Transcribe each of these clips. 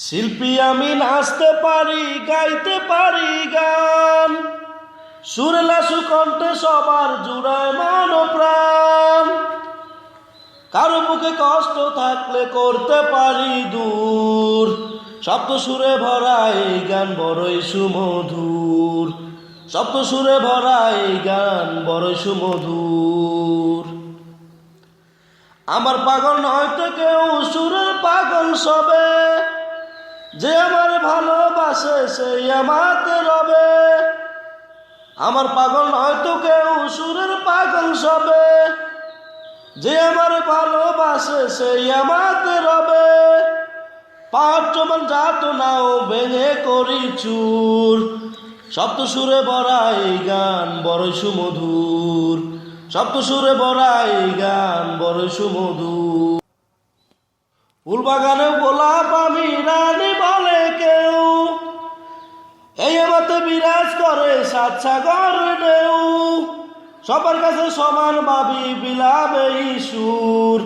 শিল্পী আমি নাচতে পারি, গাইতে পারি গান। সুরলাসু সুকণ্ঠে সবার জুড়ায় মান প্রাণ। কারও মুখে কষ্ট থাকলে করতে পারি দূর। সপ্ত সুরে ভরা এই গান বড়ই সুমধুর। সপ্ত সুরে ভরা এই গান বড়ই সুমধুর। আমার পাগল নয়তো কেউ, সুরের পাগল সবে। যে আমার ভালোবাসে সেই আমাতে রবে। আমার পাগল নয়তো কেউ, সুরের পাগল সবে। যে আমার ভালোবাসে সেই আমাতে রবে। চমান যাত নাও, ভেঙে করি চুর। সপ্ত সুরে এই গান বড় সুমধুর। সপ্ত সুরে এই গান বড় সুমধুর। ফুল বাগানে গোলাপ আমি রানী আমাতে বিরাজ করে, সাত সাগর ঢেউ। সবার কাছে সমান ভাবি বিলাবে সুর।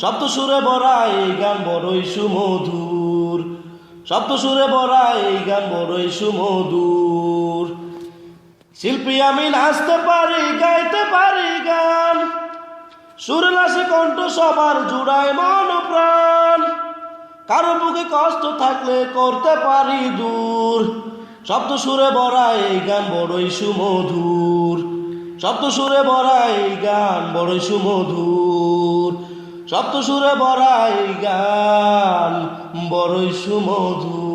সপ্ত সুরে ভরা এই গান, বড়ই সুমধুর। সপ্ত সুরে ভরা এই গান, বড়ই সুমধুর। শিল্পী আমি নাচতে পারি, গাইতে পারি গান। সুরলাসে কণ্ঠ সবার জুড়ায় মন প্রাণ। কারও বুকে কষ্ট থাকলে করতে পারি দূর। শব্দ সুরে বড়া এই গান বড়ই সুমধুর। শব্দ সুরে বড়া এই গান বড়ই সুমধুর। শব্দ সুরে বড়া এই গান বড়ই সুমধুর।